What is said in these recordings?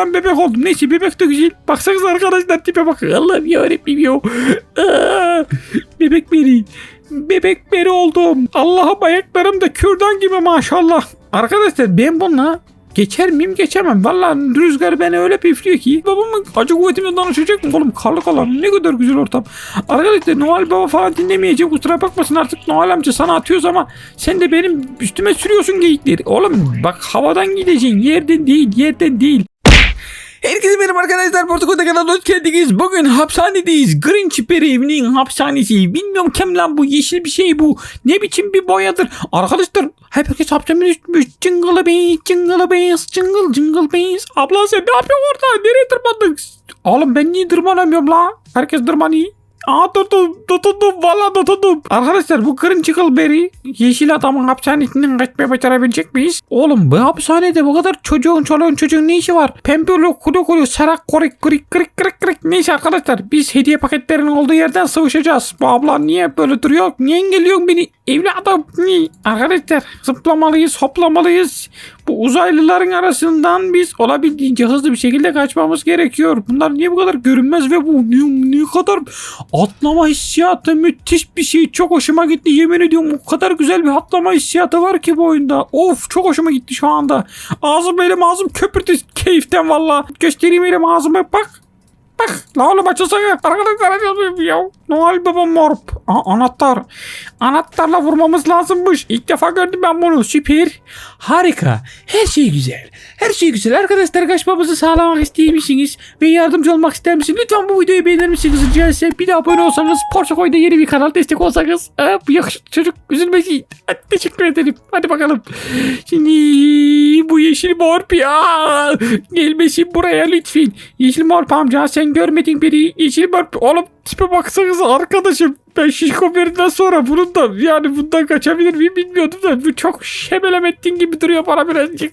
lan bebek oldum. Neyse bebek de güzel. Baksanıza arkadaşlar tipe bak. Allah'ım yarabbim ya. Bebek beri. Bebek beri oldum. Allah'ım ayaklarım da kürdan gibi maşallah. Arkadaşlar ben bununla Geçer miyim geçemem. Vallahi rüzgar beni öyle püflüyor ki. Babamın acı kuvvetimle danışacak mı oğlum? Karlı kalan ne kadar güzel ortam. Arkadaşlar Noel Baba falan dinlemeyeceğim. Kusura bakmasın artık Noel amca sana atıyoruz ama sen de benim üstüme sürüyorsun geyikleri. Oğlum bak havadan gideceksin. Yerden değil yerden değil. Herkese merhaba arkadaşlar. Portakal'da kanalına hoş geldiniz. Bugün hapishanedeyiz. Grinch Peri evinin hapishanesi. Bilmiyorum kim lan bu. Yeşil bir şey bu. Ne biçim bir boyadır. Arkadaşlar herkes hapishaneye düşmüş. Jingle bells, jingle bells, jingle jingle bells. Abla sen ne yapıyorsun orada? Nereye tırmandın? Oğlum ben niye tırmanamıyorum la? Herkes tırmanıyor. Aa tutundum, tutundum, valla tutundum. Arkadaşlar bu Grinchickle Berry yeşil adamın hapishanesinden kaçmaya başarabilecek miyiz? Oğlum bu hapishanede bu kadar çocuğun çoluğun çocuğun ne işi var? Pembe oluyor, kuru sarak, korik, krik, krik, krik, krik. Neyse arkadaşlar biz hediye paketlerinin olduğu yerden sıvışacağız. Bu abla niye böyle duruyor? Niye engelliyorsun beni? Evladım? Arkadaşlar zıplamalıyız, hoplamalıyız. Bu uzaylıların arasından biz olabildiğince hızlı bir şekilde kaçmamız gerekiyor. Bunlar niye bu kadar görünmez ve bu ne, ne kadar atlama hissiyatı müthiş bir şey. Çok hoşuma gitti yemin ediyorum. O kadar güzel bir atlama hissiyatı var ki bu oyunda. Of çok hoşuma gitti şu anda. Ağzım elim ağzım köpürdü keyiften valla. Göstereyim elim ağzıma bak. Bak la oğlum açılsana. Arkadaşlar açılmıyor. Noel Baba Morp. Aa, anahtar. Anahtarla vurmamız lazımmış. İlk defa gördüm ben bunu. Süper. Harika. Her şey güzel. Her şey güzel. Arkadaşlar kaçmamızı sağlamak istemişsiniz ve yardımcı olmak ister misiniz? Lütfen bu videoyu beğenir misiniz? Rica etsem bir de abone olsanız Porçakoy'da yeni bir kanal destek olsanız. Aa, bu yakışıklı çocuk üzülmesin. Hadi teşekkür ederim. Hadi bakalım. Şimdi bu yeşil morp ya. Gelmesin buraya lütfen. Yeşil morp amca sen görmedin beni. Yeşil morp. Oğlum tipe arkadaşım. Ben şişko birinden sonra bunun da yani bundan kaçabilir miyim bilmiyordum da bu çok şebelemettin gibi duruyor bana birazcık.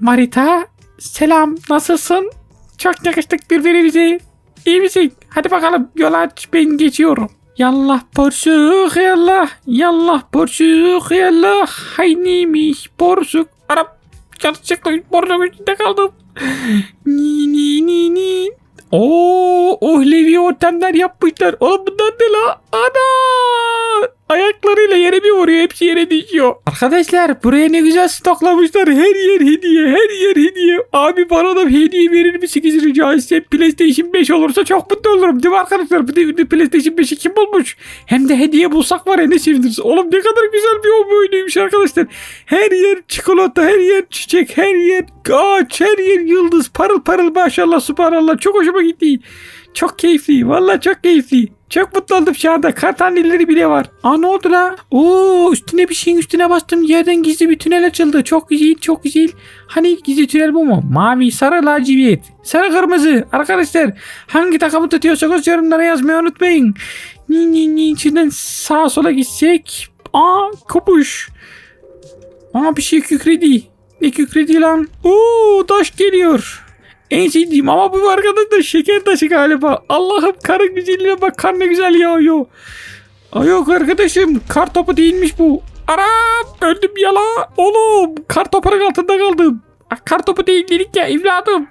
Marita selam nasılsın? Çok yakıştık birbirimize. İyi misin? Hadi bakalım yol aç ben geçiyorum. Yallah porsuk yallah. Yallah porsuk yallah. Hay neymiş porsuk. Arap yanlışlıkla porsuk içinde kaldım. Ni ni ni ni. Oo, ohlevi ortamlar yapmışlar. Oğlum bunlar ne la? Ana! Ayaklarıyla yere bir vuruyor. Hepsi yere düşüyor. Arkadaşlar buraya ne güzel stoklamışlar. Her yer hediye. Her yer hediye. Abi bana da hediye verir misiniz rica etsem? PlayStation 5 olursa çok mutlu olurum. Değil mi arkadaşlar? Bu devirde PlayStation 5'i kim bulmuş? Hem de hediye bulsak var ya ne seviniriz. Oğlum ne kadar güzel bir oyun oyunuymuş arkadaşlar. Her yer çikolata, her yer çiçek, her yer ağaç, her yer yıldız. Parıl parıl maşallah subhanallah. Çok hoşuma gitti. Çok keyifli. Vallahi çok keyifli. Çok mutlu oldum şu anda. Kar taneleri bile var. Aa ne oldu la? Oo üstüne bir şeyin üstüne bastım. Yerden gizli bir tünel açıldı. Çok güzel çok güzel. Hani gizli tünel bu mu? Mavi, sarı, lacivert. Sarı, kırmızı. Arkadaşlar hangi takımı tutuyorsanız yorumlara yazmayı unutmayın. Ni ni ni içinden sağa sola gitsek. Aa kopuş. Aa bir şey kükredi. Ne kükredi lan? Oo taş geliyor. En sevdiğim ama bu arkadaş da şeker taşı galiba. Allah'ım karın güzelliğine bak kar ne güzel yağıyor. Ay yok arkadaşım kar topu değilmiş bu. Aram öldüm yala. Oğlum kar topunun altında kaldım. Kar topu değil dedik ya evladım.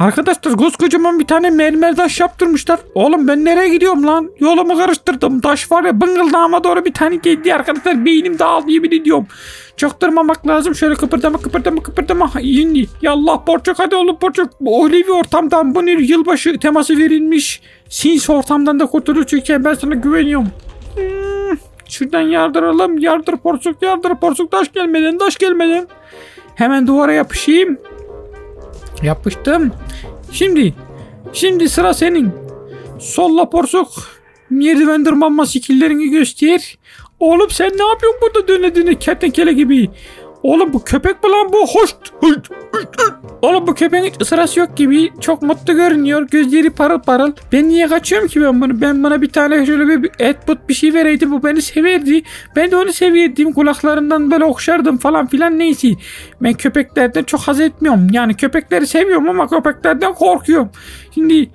Arkadaşlar koskocaman bir tane mermer taş yaptırmışlar. Oğlum ben nereye gidiyorum lan? Yolumu karıştırdım. Taş var ya bıngıldağıma doğru bir tane geldi arkadaşlar. Beynim dağıldı yemin ediyorum. Çok durmamak lazım. Şöyle kıpırdama kıpırdama kıpırdama. İndi. Yallah porçuk hadi oğlum porçuk. Bu Olivi ortamdan bu ne yılbaşı teması verilmiş. Sins ortamdan da kurtulacak. Ben sana güveniyorum. Hmm, şuradan yardıralım. Yardır porçuk yardır porçuk. Taş gelmeden taş gelmeden. Hemen duvara yapışayım. Yapıştım. Şimdi. Şimdi sıra senin. Solla porsuk. Merdiven tırmanma skillerini göster. Oğlum sen ne yapıyorsun burada döne döne kertenkele gibi? Oğlum bu köpek mi lan bu? Hoş. Oğlum bu köpeğin hiç ısırası yok gibi. Çok mutlu görünüyor. Gözleri parıl parıl. Ben niye kaçıyorum ki ben bunu? Ben bana bir tane şöyle bir et but bir şey vereydi. Bu beni severdi. Ben de onu severdim. Kulaklarından böyle okşardım falan filan neyse. Ben köpeklerden çok haz etmiyorum. Yani köpekleri seviyorum ama köpeklerden korkuyorum. Şimdi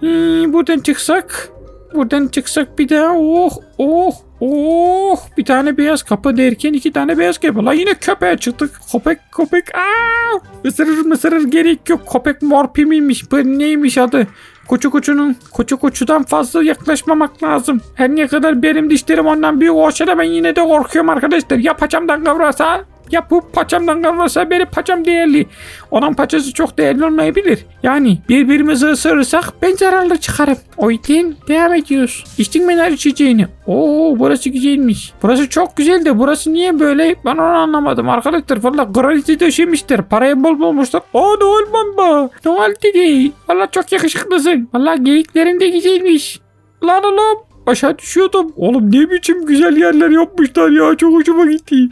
hmm, buradan çıksak Buradan çıksak bir daha oh oh Oh bir tane beyaz kapı derken iki tane beyaz kapı. La yine köpeğe çıktık. Köpek köpek. Aa! Isırır mısırır gerek yok. Köpek morpi miymiş? Bu neymiş adı? Koçu koçunun koçu koçudan fazla yaklaşmamak lazım. Her ne kadar benim dişlerim ondan büyük olsa da ben yine de korkuyorum arkadaşlar. Ya paçamdan kavrasa ya bu paçamdan kavrasa benim paçam değerli. Onun paçası çok değerli olmayabilir. Yani birbirimizi ısırırsak ben zararlı çıkarım. O yüzden devam ediyoruz. İçtin mi nar içeceğini? Oo burası güzelmiş. Burası çok güzel de burası niye böyle? Ben onu anlamadım arkadaşlar. Valla graniti döşemişler. Parayı bol bulmuşlar. Oo Noel baba. Noel dedi. Valla çok yakışıklısın. Valla geyiklerin de güzelmiş. Lan oğlum aşağı düşüyordum. Oğlum ne biçim güzel yerler yapmışlar ya. Çok hoşuma gitti.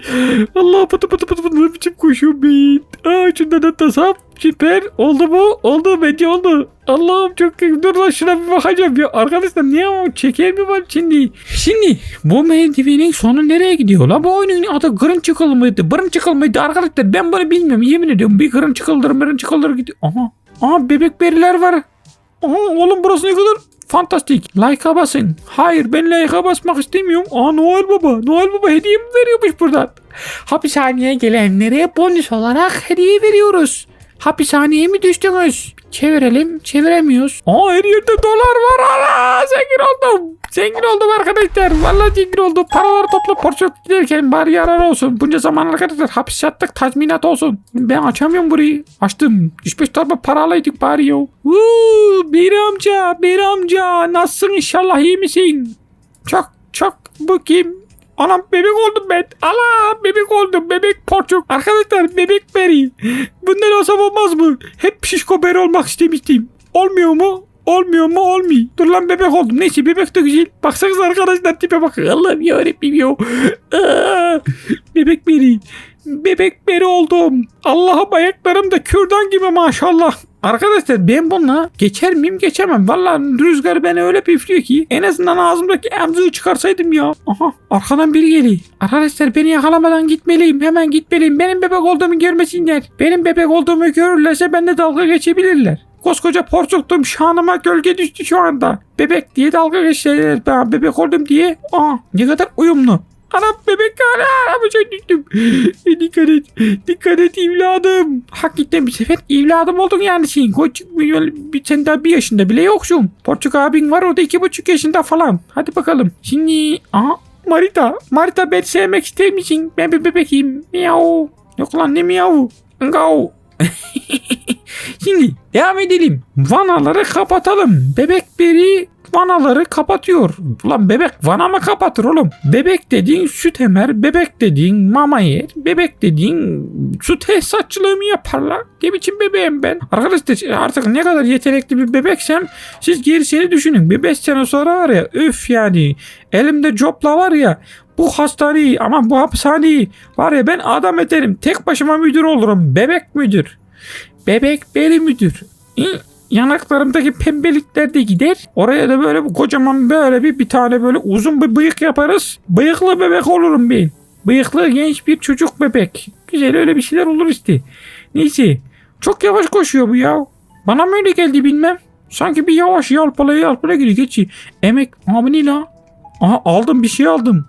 Allah pıtı pıtı pıtı pıtı ne biçim koşuyorum ben. Aa şundan atlasam. Süper. Oldu mu? Oldu. Bence oldu. Allah'ım çok. Dur lan şuna bir bakacağım ya. Arkadaşlar niye ama çeker mi var şimdi? Şimdi bu merdivenin sonu nereye gidiyor? La bu oyunun adı Gırın Çıkıl mıydı? Bırın Çıkıl mıydı? Arkadaşlar ben bunu bilmiyorum. Yemin ediyorum. Bir Gırın Çıkıldır, Mırın Çıkıldır gidiyor. Aha. Aha bebek beriler var. Aha oğlum burası ne kadar fantastik. Like'a basın. Hayır ben like'a basmak istemiyorum. Aa Noel Baba. Noel Baba hediye mi veriyormuş buradan? Hapishaneye gelenlere bonus olarak hediye veriyoruz. Hapishaneye mi düştünüz? Çevirelim. Çeviremiyoruz. Aa her yerde dolar var. Ana zengin oldum. Zengin oldum arkadaşlar. Vallahi zengin oldum. Paraları topla porçok giderken bari yarar olsun. Bunca zaman arkadaşlar hapis yattık tazminat olsun. Ben açamıyorum burayı. Açtım. 3-5 torba para alaydık bari yo. Uuu Biri amca. Biri amca. Nasılsın inşallah iyi misin? Çok çok bu kim? Anam bebek oldum ben. Allah bebek oldum. Bebek porçuk. Arkadaşlar bebek beri. Bundan olsam olmaz mı? Hep şişko beri olmak istemiştim. Olmuyor mu? Olmuyor mu? Olmuyor. Dur lan bebek oldum. Neyse bebek de güzel. Baksanıza arkadaşlar tipe bak. Allah'ım yarabbim ya. Aa, bebek beri. Bebek beri oldum. Allah'ım ayaklarım da kürdan gibi maşallah. Arkadaşlar ben bununla geçer miyim geçemem. Vallahi rüzgar beni öyle püflüyor ki en azından ağzımdaki emziği çıkarsaydım ya. Aha arkadan biri geliyor. Arkadaşlar beni yakalamadan gitmeliyim. Hemen gitmeliyim. Benim bebek olduğumu görmesinler. Benim bebek olduğumu görürlerse benimle dalga geçebilirler. Koskoca porçuktum şanıma gölge düştü şu anda. Bebek diye dalga geçerler. Ben bebek oldum diye. Aa ne kadar uyumlu. Anam bebek hala şey düştüm. E, dikkat et. Dikkat et evladım. Hakikaten bir sefer evladım oldun yani sen. Koç, bir, sen daha bir yaşında bile yoksun. Porçuk abin var o da iki buçuk yaşında falan. Hadi bakalım. Şimdi aha Marita. Marita ben sevmek ister misin? Ben bir bebeğim. Miau. Yok lan ne miau. Ngao. Şimdi devam edelim. Vanaları kapatalım. Bebek beri vanaları kapatıyor. Ulan bebek vana mı kapatır oğlum? Bebek dediğin süt emer, bebek dediğin mama yer, bebek dediğin su tesisatçılığı mı yaparlar? Ne biçim bebeğim ben? Arkadaşlar artık ne kadar yetenekli bir bebeksem siz gerisini düşünün. Bir 5 sene sonra var ya öf yani elimde copla var ya bu hastaneyi ama bu hapishaneyi var ya ben adam ederim. Tek başıma müdür olurum. Bebek müdür. Bebek beri müdür. Hı? Yanaklarımdaki pembelikler de gider. Oraya da böyle kocaman böyle bir, bir tane böyle uzun bir bıyık yaparız. Bıyıklı bebek olurum ben. Bıyıklı genç bir çocuk bebek. Güzel öyle bir şeyler olur işte. Neyse. Çok yavaş koşuyor bu ya. Bana mı öyle geldi bilmem. Sanki bir yavaş yalpalaya yalpalaya gidiyor. Geçi. Emek. Abi ne la? Aha aldım bir şey aldım.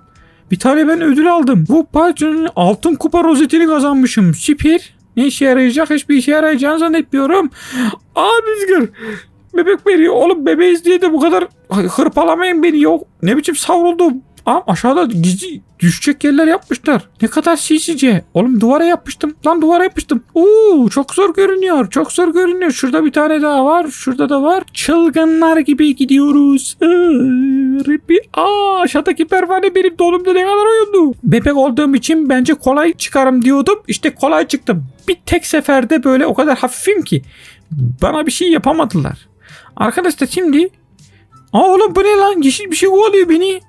Bir tane ben ödül aldım. Bu parçanın altın kupa rozetini kazanmışım. Süper. Ne işe yarayacak? Hiçbir işe yarayacağını zannetmiyorum. Aa Rüzgar. Bebek veriyor. Oğlum bebeğiz diye de bu kadar hırpalamayın beni yok. Ne biçim savruldum. Aa aşağıda gizli düşecek yerler yapmışlar. Ne kadar sinsice. Oğlum duvara yapmıştım. Lan duvara yapmıştım. Oo çok zor görünüyor. Çok zor görünüyor. Şurada bir tane daha var. Şurada da var. Çılgınlar gibi gidiyoruz. Rippi. Aa aşağıdaki pervane benim dolumda ne kadar oyundu. Bebek olduğum için bence kolay çıkarım diyordum. İşte kolay çıktım. Bir tek seferde böyle o kadar hafifim ki. Bana bir şey yapamadılar. Arkadaşlar şimdi Aa oğlum bu ne lan? Yeşil bir şey kovalıyor beni.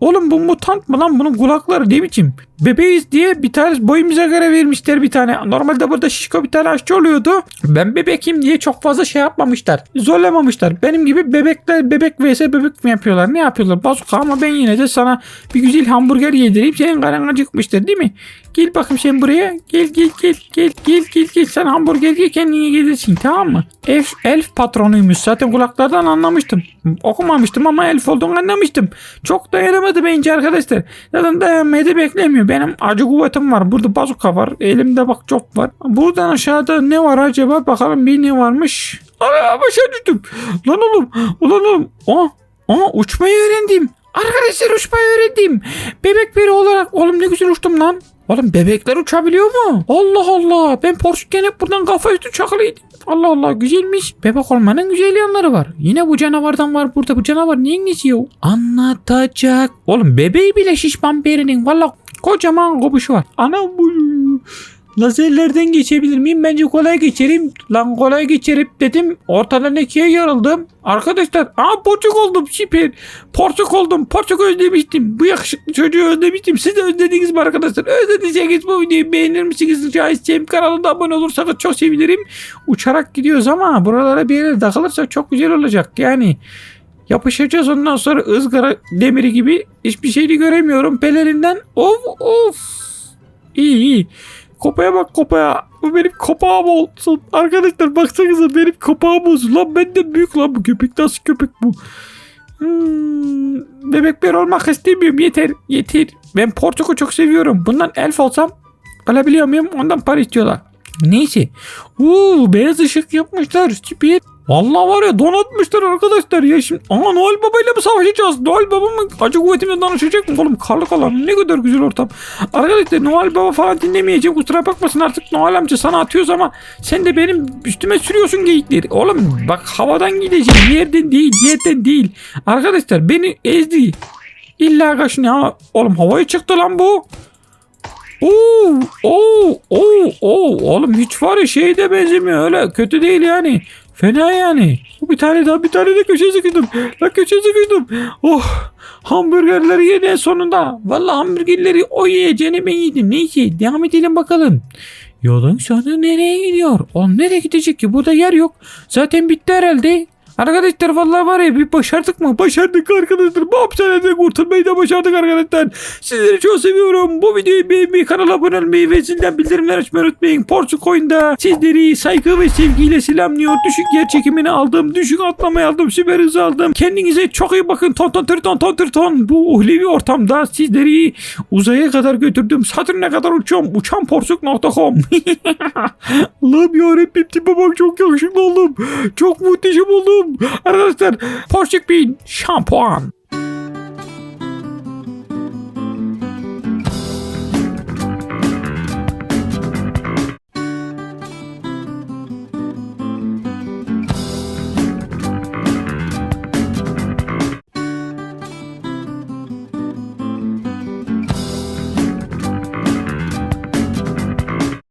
Oğlum bu mutant mı lan bunun kulakları ne biçim? Bebeğiz diye bir tane boyumuza göre vermişler bir tane. Normalde burada şişko bir tane aşçı oluyordu. Ben bebekim diye çok fazla şey yapmamışlar. Zorlamamışlar. Benim gibi bebekler bebek vs bebek mi yapıyorlar? Ne yapıyorlar? Bazuka ama ben yine de sana bir güzel hamburger yedireyim. Senin karın acıkmıştır değil mi? Gel bakayım sen buraya. Gel gel gel gel gel gel gel. Sen hamburger ye kendine gelirsin tamam mı? Elf, elf patronuymuş. Zaten kulaklardan anlamıştım. Okumamıştım ama elf olduğunu anlamıştım. Çok dayanamadı bence arkadaşlar. Zaten dayanmayı da beklemiyor. Benim acı kuvvetim var. Burada bazuka var. Elimde bak çok var. Buradan aşağıda ne var acaba? Bakalım bir ne varmış. Ana başa düştüm. Lan oğlum. Ulan oğlum. Aa, aa uçmayı öğrendim. Arkadaşlar uçmayı öğrendim. Bebek biri olarak. Oğlum ne güzel uçtum lan. Oğlum bebekler uçabiliyor mu? Allah Allah. Ben Porsche'ken hep buradan kafa üstü çakılıydım. Allah Allah güzelmiş. Bebek olmanın güzel yanları var. Yine bu canavardan var burada. Bu canavar neyin nesi yok? Anlatacak. Oğlum bebeği bile şişman birinin. Valla kocaman kopuşu var. Anam bu. Lazerlerden geçebilir miyim? Bence kolay geçerim. Lan kolay geçerim dedim. Ortadan ikiye yarıldım. Arkadaşlar aa porçuk oldum süper. Porçuk oldum. Porçuk özlemiştim. Bu yakışıklı çocuğu özlemiştim. Siz de özlediniz mi arkadaşlar? Özlediyseniz bu videoyu beğenir misiniz? Rica edeceğim. Kanalına abone olursanız çok sevinirim. Uçarak gidiyoruz ama buralara bir yere takılırsak çok güzel olacak. Yani yapışacağız ondan sonra ızgara demiri gibi hiçbir şeyini göremiyorum pelerinden. Of of. İyi iyi. Kopaya bak kopaya. Bu benim kopağım olsun. Arkadaşlar baksanıza benim kopağım olsun. Lan benden büyük lan bu köpek. Nasıl köpek bu? Hmm, bebek ben olmak istemiyorum. Yeter yeter. Ben Portak'ı çok seviyorum. Bundan elf olsam alabiliyor muyum? Ondan para istiyorlar. Neyse. Uuu beyaz ışık yapmışlar. Süper. Vallahi var ya donatmışlar arkadaşlar ya şimdi. Aa Noel Baba ile mi savaşacağız? Noel Baba mı acı kuvvetimle danışacak mı? Oğlum karlık alan ne kadar güzel ortam. Arkadaşlar Noel Baba falan dinlemeyeceğim. Kusura bakmasın artık Noel amca sana atıyoruz ama sen de benim üstüme sürüyorsun geyikleri. Oğlum bak havadan gideceğim. Yerden değil yerden değil. Arkadaşlar beni ezdi. İlla kaşını ama oğlum havaya çıktı lan bu. Oo, oo, oo, oo. Oğlum hiç var ya şeye benzemiyor öyle kötü değil yani. Fena yani. Bir tane daha bir tane de köşeye sıkıştım. Lan köşeye sıkıştım. Oh hamburgerleri yedi sonunda. Vallahi hamburgerleri o yiyeceğini ben yedim. Neyse devam edelim bakalım. Yolun sonu nereye gidiyor? Oğlum nereye gidecek ki? Burada yer yok. Zaten bitti herhalde. Arkadaşlar vallahi var ya bir başardık mı? Başardık arkadaşlar. Bu hapishaneden kurtulmayı da başardık arkadaşlar. Sizleri çok seviyorum. Bu videoyu beğenmeyi, kanala abone olmayı ve zilden bildirimler açmayı unutmayın. Oyunda sizleri saygı ve sevgiyle selamlıyor. Düşük yer çekimini aldım. Düşük atlamayı aldım. Süper hızı aldım. Kendinize çok iyi bakın. Ton ton ton ton tır ton. Bu uhlevi ortamda sizleri uzaya kadar götürdüm. Satürn'e kadar uçuyorum. Uçanporsuk.com Allah'ım yarabbim tipe bak çok yakışıklı oldum. Çok muhteşem oldum. Arkadaşlar Porsche Bean şampuan.